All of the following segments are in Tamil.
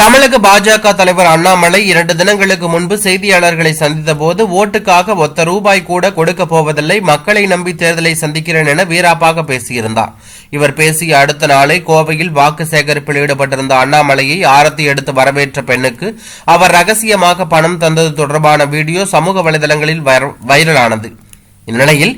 தமிழக பாஜக தலைவர் அண்ணாமலை இரண்டு தினங்களுக்கு முன்பு செய்தியாளர்களை சந்தித்த போது ஓட்டுக்காக ஒத்த ரூபாய் கூட கொடுக்க போவதில்லை மக்களை நம்பி தேர்தலை சந்திக்கிறேன் என வீராப்பாக பேசியிருந்தார். இவர் பேசிய அடுத்த நாளை கோவையில் வாக்கு சேகரிப்பில் ஈடுபட்டிருந்த அண்ணாமலையை ஆரத்தி எடுத்து வரவேற்ற பெண்ணுக்கு அவர் ரகசியமாக பணம் தந்தது தொடர்பான வீடியோ சமூக வலைதளங்களில் வைர- வைரலானது. இந்நிலையில்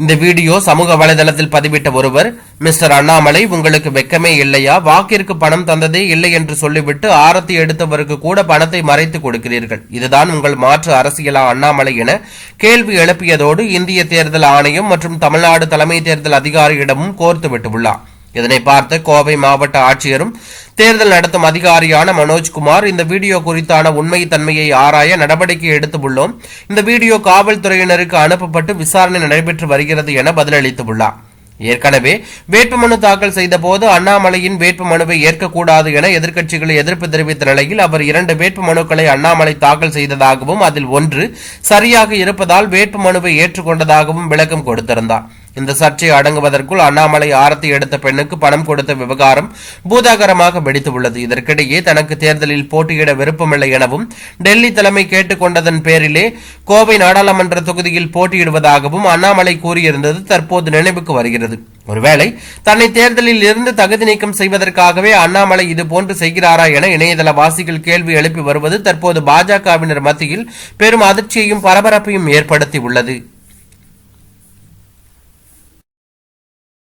இந்த வீடியோ சமூக வலைதளத்தில் பதிவிட்ட ஒருவர் மிஸ்டர் அண்ணாமலை உங்களுக்கு வெக்கமே இல்லையா? வாக்கிற்கு பணம் தந்ததே இல்லை என்று சொல்லிவிட்டு ஆரத்தி எடுத்தவருக்கு கூட பணத்தை மறைத்து கொடுக்கிறீர்கள். இதுதான் உங்கள் மாற்று அரசியலா அண்ணாமலை என கேள்வி எழுப்பியதோடு இந்திய தேர்தல் ஆணையம் மற்றும் தமிழ்நாடு தலைமை தேர்தல் அதிகாரியிடமும் கோர்த்து விட்டுள்ளார். இதனை பார்த்த கோவை மாவட்ட ஆட்சியரும் தேர்தல் நடத்தும் அதிகாரியான மனோஜ்குமார் இந்த வீடியோ குறித்தான உண்மை தன்மையை ஆராய நடவடிக்கை எடுத்துள்ளோம் இந்த வீடியோ காவல்துறையினருக்கு அனுப்பப்பட்டு விசாரணை நடைபெற்று வருகிறது என பதிலளித்துள்ளார். ஏற்கனவே வேட்புமனு தாக்கல் செய்தபோது அண்ணாமலையின் வேட்புமனுவை ஏற்கக்கூடாது என எதிர்க்கட்சிகள் எதிர்ப்பு தெரிவித்த நிலையில் அவர் இரண்டு வேட்புமனுக்களை அண்ணாமலை தாக்கல் செய்ததாகவும் அதில் ஒன்று சரியாக இருப்பதால் வேட்புமனுவை ஏற்றுக்கொண்டதாகவும் விளக்கம் கொடுத்திருந்தார். இந்த சர்ச்சை அடங்குவதற்குள் அண்ணாமலை ஆரத்தி எடுத்த பெண்ணுக்கு பணம் கொடுத்த விவகாரம் பூதாகரமாக வெடித்துள்ளது இதற்கிடையே தனக்கு தேர்தலில் போட்டியிட விருப்பமில்லை எனவும் டெல்லி தலைமை கேட்டுக்கொண்டதன் பேரிலே கோவை நாடாளுமன்ற தொகுதியில் போட்டியிடுவதாகவும் அண்ணாமலை கூறியிருந்தது தற்போது நினைவுக்கு வருகிறது. ஒருவேளை தன்னை தேர்தலில் இருந்து தகுதி நீக்கம் செய்வதற்காகவே அண்ணாமலை இதுபோன்று செய்கிறாரா என இணையதள வாசிகள் கேள்வி எழுப்பி வருவது தற்போது பாஜகவினர் மத்தியில் பெரும் அதிர்ச்சியையும் பரபரப்பையும் ஏற்படுத்தி உள்ளது.